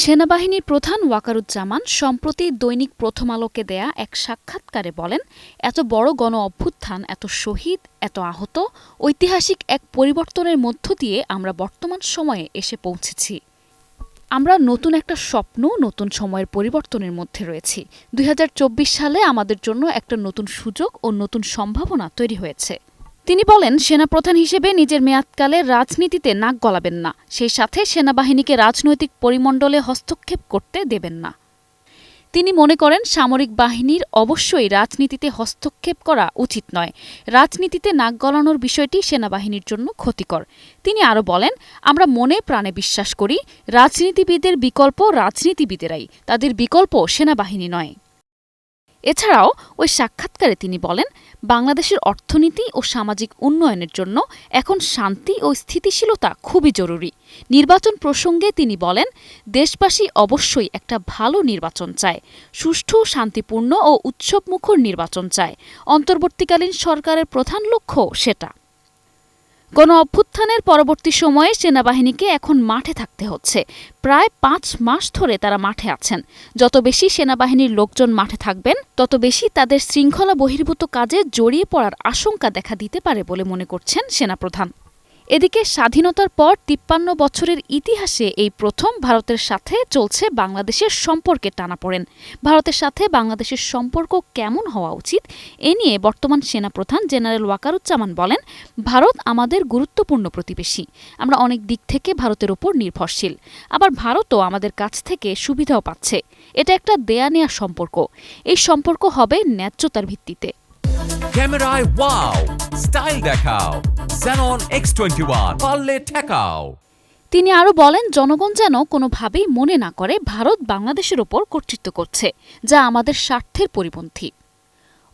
সেনাবাহিনীর প্রধান ওয়াকারুজ্জামান সম্প্রতি দৈনিক প্রথম আলোকে দেয়া এক সাক্ষাৎকারে বলেন, এত বড় গণ অভ্যুত্থান, এত শহীদ, এত আহত, ঐতিহাসিক এক পরিবর্তনের মধ্য দিয়ে আমরা বর্তমান সময়ে এসে পৌঁছেছি। আমরা নতুন একটা স্বপ্ন, নতুন সময়ের পরিবর্তনের মধ্যে রয়েছি। দুই হাজার চব্বিশ সালে আমাদের জন্য একটা নতুন সুযোগ ও নতুন সম্ভাবনা তৈরি হয়েছে। তিনি বলেন, সেনাপ্রধান হিসেবে নিজের মেয়াদকালে রাজনীতিতে নাক গলাবেন না। সেই সাথে সেনাবাহিনীকে রাজনৈতিক পরিমণ্ডলে হস্তক্ষেপ করতে দেবেন না। তিনি মনে করেন, সামরিক বাহিনীর অবশ্যই রাজনীতিতে হস্তক্ষেপ করা উচিত নয়। রাজনীতিতে নাক গলানোর বিষয়টি সেনাবাহিনীর জন্য ক্ষতিকর। তিনি আরও বলেন, আমরা মনে প্রাণে বিশ্বাস করি, রাজনীতিবিদের বিকল্প রাজনীতিবিদেরাই। তাদের বিকল্প সেনাবাহিনী নয়। এছাড়াও ওই সাক্ষাৎকারে তিনি বলেন, বাংলাদেশের অর্থনীতি ও সামাজিক উন্নয়নের জন্য এখন শান্তি ও স্থিতিশীলতা খুবই জরুরি। নির্বাচন প্রসঙ্গে তিনি বলেন, দেশবাসী অবশ্যই একটা ভালো নির্বাচন চায়, সুষ্ঠু, শান্তিপূর্ণ ও উৎসবমুখর নির্বাচন চায়। অন্তর্বর্তীকালীন সরকারের প্রধান লক্ষ্য সেটা। গণ অভ্যুত্থানের পরবর্তী সময়ে সেনাবাহিনীকে এখন মাঠে থাকতে হচ্ছে। প্রায় পাঁচ মাস ধরে তারা মাঠে আছেন। যত বেশি সেনাবাহিনীর লোকজন মাঠে থাকবেন, তত বেশি তাদের শৃঙ্খলা বহির্ভূত কাজে জড়িয়ে পড়ার আশঙ্কা দেখা দিতে পারে বলে মনে করছেন সেনাপ্রধান। এদিকে স্বাধীনতার পর তিপ্পান্ন বছরের ইতিহাসে এই প্রথম ভারতের সাথে চলছে বাংলাদেশের সম্পর্কের টানাপোড়েন ভারতের সাথে বাংলাদেশের সম্পর্ক কেমন হওয়া উচিত? এ নিয়ে বর্তমান সেনাপ্রধান জেনারেল ওয়াকারুজ্জামান বলেন, ভারত আমাদের গুরুত্বপূর্ণ প্রতিবেশী। আমরা অনেক দিক থেকে ভারতের উপর নির্ভরশীল। আবার ভারতও আমাদের কাছ থেকে সুবিধাও পাচ্ছে। এটা একটা দেয়া নেয়া সম্পর্ক। এই সম্পর্ক হবে ন্যায্যতার ভিত্তিতে। ক্যামেরায় ওয়াও, স্টাইল দেখাও। Xenon X21 পারলে ঠেকাও। তিনি আরও বলেন, জনগণ যেন কোনোভাবেই মনে না করে ভারত বাংলাদেশের ওপর কর্তৃত্ব করছে, যা আমাদের স্বার্থের পরিপন্থী।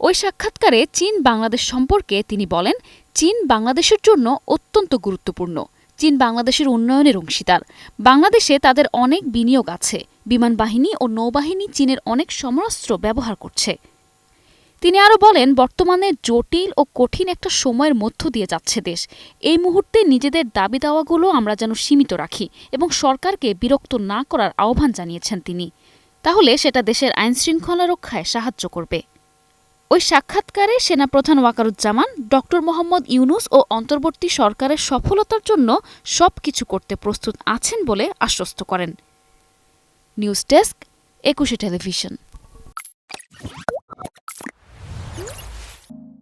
ওই সাক্ষাৎকারে চীন বাংলাদেশ সম্পর্কে তিনি বলেন, চীন বাংলাদেশের জন্য অত্যন্ত গুরুত্বপূর্ণ। চীন বাংলাদেশের উন্নয়নের অংশীদার। বাংলাদেশে তাদের অনেক বিনিয়োগ আছে। বিমান বাহিনী ও নৌবাহিনী চীনের অনেক সমরাস্ত্র ব্যবহার করছে। তিনি আরও বলেন, বর্তমানে জটিল ও কঠিন একটা সময়ের মধ্য দিয়ে যাচ্ছে দেশ। এই মুহূর্তে নিজেদের দাবি দাওয়াগুলো আমরা যেন সীমিত রাখি এবং সরকারকে বিরক্ত না করার আহ্বান জানিয়েছেন তিনি। তাহলে সেটা দেশের আইনশৃঙ্খলা রক্ষায় সাহায্য করবে। ওই সাক্ষাৎকারে সেনাপ্রধান ওয়াকারুজ্জামান ড মোহাম্মদ ইউনুস ও অন্তর্বর্তী সরকারের সফলতার জন্য সব কিছু করতে প্রস্তুত আছেন বলে আশ্বস্ত করেন। News desk, Ekushey television.